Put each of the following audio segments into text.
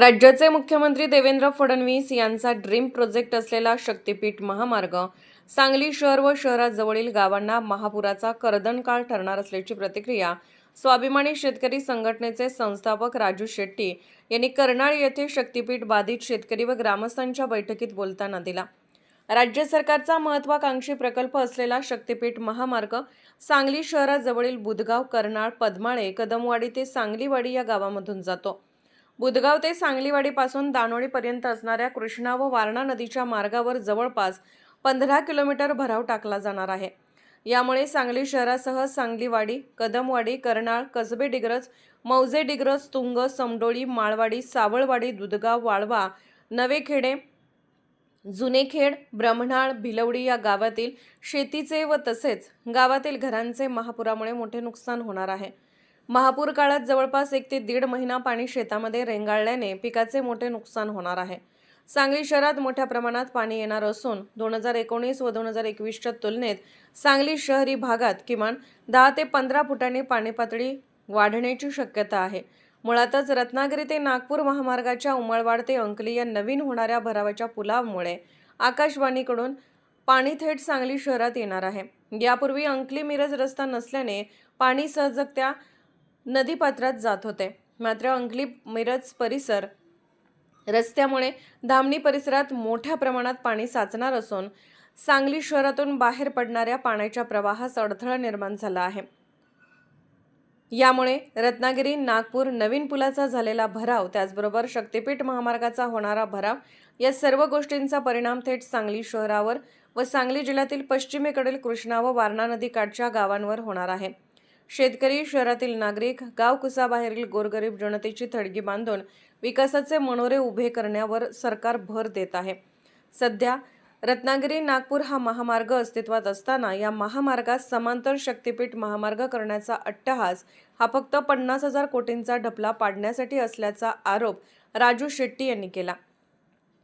राज्याचे मुख्यमंत्री देवेंद्र फडणवीस यांचा ड्रीम प्रोजेक्ट असलेला शक्तीपीठ महामार्ग सांगली शहर व शहराजवळील गावांना महापुराचा कर्दनकाळ ठरणार असल्याची प्रतिक्रिया स्वाभिमानी शेतकरी संघटनेचे संस्थापक राजू शेट्टी यांनी कर्नाळ येथे शक्तीपीठ बाधित शेतकरी व ग्रामस्थांच्या बैठकीत बोलताना दिला. राज्य सरकारचा महत्वाकांक्षी प्रकल्प असलेला शक्तीपीठ महामार्ग सांगली शहराजवळील बुधगाव कर्नाळ पद्माळे कदमवाडी ते सांगलीवाडी या गावामधून जातो. बुधगाव ते सांगलीवाडीपासून दानोळीपर्यंत असणाऱ्या कृष्णा व वारणा नदीच्या मार्गावर जवळपास पंधरा किलोमीटर भराव टाकला जाणार आहे. यामुळे सांगली शहरासह सांगलीवाडी कदमवाडी कर्नाळ कसबे डिग्रज मौजे डिग्रज तुंग समडोळी माळवाडी सावळवाडी दुधगाव वाळवा नवेखेडे जुनेखेड ब्रह्मणाळ भिलवडी या गावातील शेतीचे व तसेच गावातील घरांचे महापुरामुळे मोठे नुकसान होणार आहे. महापूर काळात जवळपास एक ते दीड महिना पाणी शेतामध्ये रेंगाळल्याने पिकाचे मोठे नुकसान होणार आहे. सांगली शहरात मोठ्या प्रमाणात पाणी येणार असून दोन हजार एकोणीस व दोन हजार एकवीसच्या तुलनेत सांगली शहरी भागात किमान दहा ते पंधरा फुटांनी पाणी पातळी वाढण्याची शक्यता आहे. मुळातच रत्नागिरी ते नागपूर महामार्गाच्या उमळवाड ते अंकली या नवीन होणाऱ्या भरावाच्या पुलामुळे आकाशवाणीकडून पाणी थेट सांगली शहरात येणार आहे. यापूर्वी अंकली मिरज रस्ता नसल्याने पाणी सहजगत्या नदीपात्रात जात होते. मात्र अंकली मिरज परिसर रस्त्यामुळे धामणी परिसरात मोठ्या प्रमाणात पाणी साचणार असून सांगली शहरातून बाहेर पडणाऱ्या पाण्याच्या प्रवाहास अडथळा निर्माण झाला आहे. यामुळे रत्नागिरी नागपूर नवीन पुलाचा झालेला भराव त्याचबरोबर शक्तीपीठ महामार्गाचा होणारा भराव या सर्व गोष्टींचा परिणाम थेट सांगली शहरावर व सांगली जिल्ह्यातील पश्चिमेकडील कृष्णा व वारणा नदीकाठच्या गावांवर होणार आहे. शेतकरी शहरातील नागरिक गावकुसाबाहेरील गोरगरीब जनतेची थडगी बांधून विकासाचे मनोरे उभे करण्यावर सरकार भर देत आहे. सध्या रत्नागिरी नागपूर हा महामार्ग अस्तित्वात असताना या महामार्गात समांतर शक्तीपीठ महामार्ग करण्याचा अट्टहास हा फक्त पन्नास हजार कोटींचा ढपला पाडण्यासाठी असल्याचा आरोप राजू शेट्टी यांनी केला.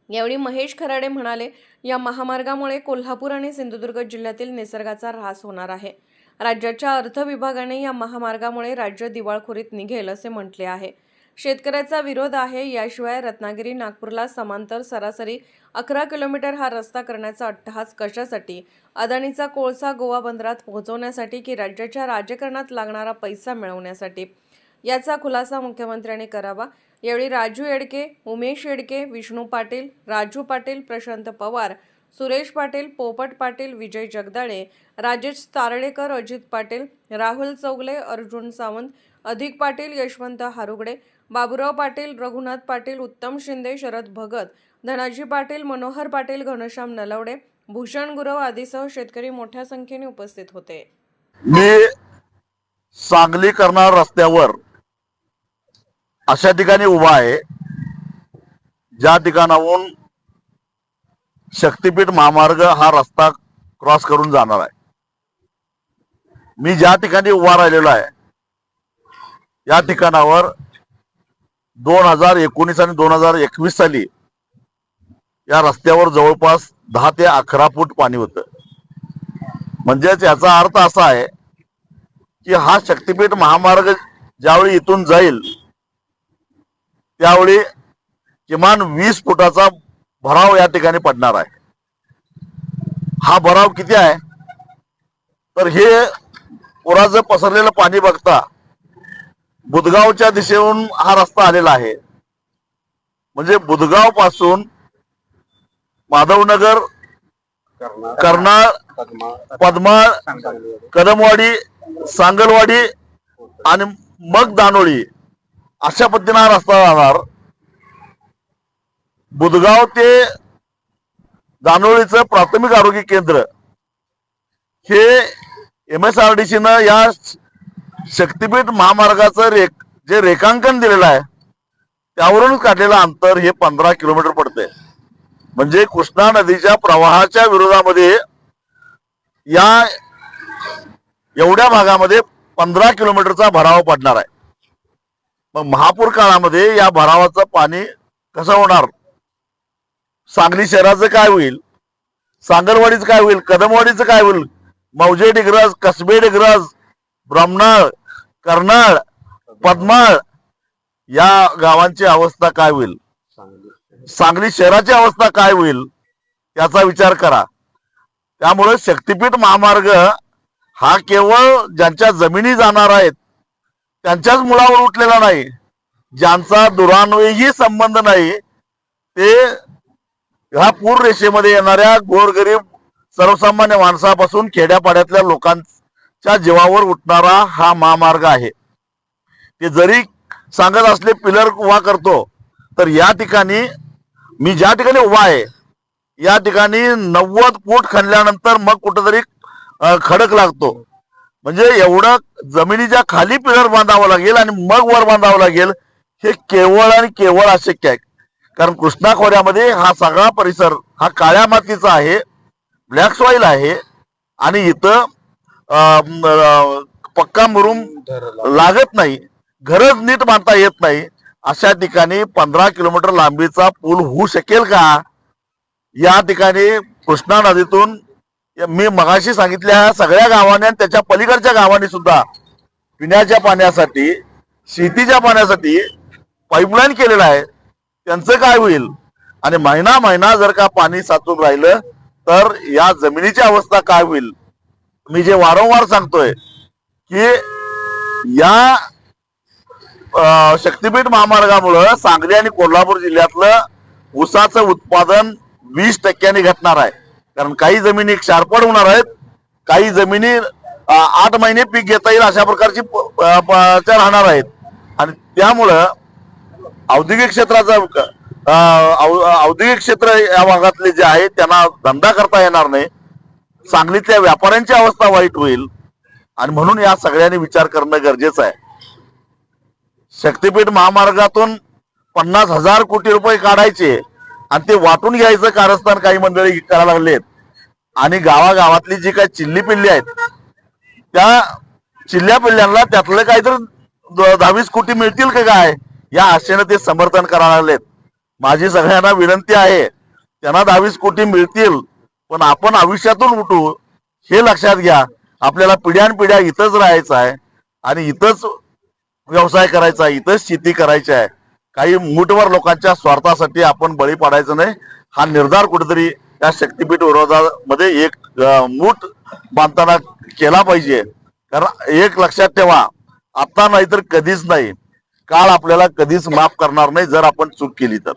यावेळी महेश खराडे म्हणाले या महामार्गामुळे कोल्हापूर आणि सिंधुदुर्ग जिल्ह्यातील निसर्गाचा ऱ्हास होणार आहे. राज्याच्या अर्थ विभागाने या महामार्गामुळे राज्य दिवाळखोरीत निघेल असे म्हटले आहे. शेतकऱ्याचा विरोध आहे याशिवाय रत्नागिरी नागपूरला समांतर सरासरी अकरा किलोमीटर हा रस्ता करण्याचा अट्टहास कशासाठी? अदानीचा कोळसा गोवा बंदरात पोहोचवण्यासाठी की राज्याच्या राजकारणात लागणारा पैसा मिळवण्यासाठी? याचा खुलासा मुख्यमंत्र्यांनी करावा. यावेळी राजू येडके उमेश येडके विष्णू पाटील राजू पाटील प्रशांत पवार सुरेश पाटील पोपट पाटील विजय जगदाळे राजेश तारळेकर अजित पाटील राहुल चौगले अर्जुन सावंत अधिक पाटील यशवंत हारुगडे बाबुराव पाटील रघुनाथ पाटील उत्तम शिंदे शरद भगत धनाजी पाटील मनोहर पाटील घनश्याम नलवडे भूषण गुरव आदीसह शेतकरी मोठ्या संख्येने उपस्थित होते. मी सांगली करणार रस्त्यावर अशा ठिकाणी उभा आहे. ज्या ठिकाणाहून शक्तीपीठ महामार्ग हा रस्ता क्रॉस करून जाणार आहे. मी ज्या ठिकाणी उभा राहिलेलो आहे या ठिकाणावर दोन हजार एकोणीस आणि दोन हजार एकवीस साली या रस्त्यावर जवळपास दहा ते अकरा फूट पाणी होतं. म्हणजेच याचा अर्थ असा आहे की हा शक्तीपीठ महामार्ग ज्यावेळी इथून जाईल त्यावेळी किमान वीस फुटाचा भराव या ठिकाणी पडणार आहे. हा भराव किती आहे? तर हे पुराचं पसरलेलं पाणी बघता बुधगावच्या दिशेहून हा रस्ता आलेला आहे. म्हणजे बुधगावपासून माधवनगर कर्नाळ पद्माळ कदमवाडी सांगलवाडी आणि मग दानोळी अशा पद्धतीने हा रस्ता जाणार बुधगाव ते दानोळीचं प्राथमिक आरोग्य केंद्र. हे एम एस आर डी सीनं या शक्तीपीठ महामार्गाचं रेख जे रेखांकन दिलेलं आहे त्यावरून काढलेलं अंतर हे पंधरा किलोमीटर पडते म्हणजे कृष्णा नदीच्या प्रवाहाच्या विरोधामध्ये या एवढ्या भागामध्ये पंधरा किलोमीटरचा भराव पडणार आहे. मग महापूर काळामध्ये या भरावाचं पाणी कसं होणार? सांगली शहराचं काय होईल? सांगरवाडीचं काय होईल? कदमवाडीचं काय होईल? मौजे डिग्रज कसबे डिग्रज ब्रह्मनाळ कर्नाळ पद्माळ या गावांची अवस्था काय होईल? सांगली शहराची अवस्था काय होईल? याचा विचार करा. त्यामुळे शक्तीपीठ महामार्ग हा केवळ ज्यांच्या जमिनी जाणार आहेत त्यांच्याच मुलावर उठलेला नाही. ज्यांचा दुरान्वयही संबंध नाही ते ह्या पूर रेषेमध्ये येणाऱ्या गोरगरीब सर्वसामान्य माणसापासून खेड्यापाड्यातल्या लोकांच्या जीवावर उठणारा हा महामार्ग आहे. ते जरी सांगत असले पिलर उभा करतो तर या ठिकाणी मी ज्या ठिकाणी उभा आहे या ठिकाणी नव्वद फूट खणल्यानंतर मग कुठंतरी खडक लागतो. म्हणजे एवढं जमिनीच्या खाली पिलर बांधावं लागेल आणि मग वर बांधावं लागेल हे केवळ आणि केवळ अशक्य आहे. कारण कृष्णा खोऱ्यामध्ये हा सगळा परिसर हा काळ्या मातीचा आहे ब्लॅक सॉइल आहे आणि इथं पक्का मुरुम लागत नाही घरच नीट बांधता येत नाही अशा ठिकाणी पंधरा किलोमीटर लांबीचा पूल होऊ शकेल का? या ठिकाणी कृष्णा नदीतून मी मगाशी सांगितल्या सगळ्या गावांनी आणि त्याच्या पलीकडच्या गावांनी सुद्धा पिण्याच्या पाण्यासाठी शेतीच्या पाण्यासाठी पाईपलाईन केलेला आहे. त्यांचं काय होईल? आणि महिना महिना जर का पाणी साचून राहिलं तर या जमिनीची अवस्था काय होईल? मी जे वारंवार सांगतोय की या शक्तीपीठ महामार्गामुळं सांगली आणि कोल्हापूर जिल्ह्यातलं ऊसाचं उत्पादन वीस टक्क्यांनी घटणार आहे. कारण काही जमिनी क्षारपड होणार आहेत काही जमिनी आठ महिने पीक घेता येईल अशा प्रकारची राहणार आहेत. आणि त्यामुळं औद्योगिक क्षेत्राचा औद्योगिक क्षेत्र या भागातले जे आहे त्यांना धंदा करता येणार नाही. सांगलीतल्या व्यापाऱ्यांची अवस्था वाईट होईल. आणि म्हणून या सगळ्यांनी विचार करणं गरजेचं आहे. शक्तीपीठ महामार्गातून पन्नास हजार कोटी रुपये काढायचे आणि ते वाटून घ्यायचं कारस्थान काही मंडळी करायला लागलेत. आणि गावागावातली जी काही चिल्ली पिल्ली आहेत त्या चिल्ल्या पिल्ल्यांना त्यातलं काहीतरी दहावीस कोटी मिळतील का काय? या आशेनं ते समर्थन करायला लागलेत. माझी सगळ्यांना विनंती आहे त्यांना दहावीस कोटी मिळतील पण आपण आयुष्यातून उठू हे लक्षात घ्या आपल्याला पिढ्यानपिढ्या इथंच राहायचं आहे आणि इथंच व्यवसाय करायचा आहे इथंच शेती करायची आहे. काही मूठवर लोकांच्या स्वार्थासाठी आपण बळी पाडायचं नाही. हा निर्धार कुठेतरी या शक्तीपीठ विरोधामध्ये एक मूठ बांधताना केला पाहिजे. कारण एक लक्षात ठेवा आता नाही तर कधीच नाही. काळ आपल्याला कधीच माफ करणार नाही जर आपण चूक केली तर.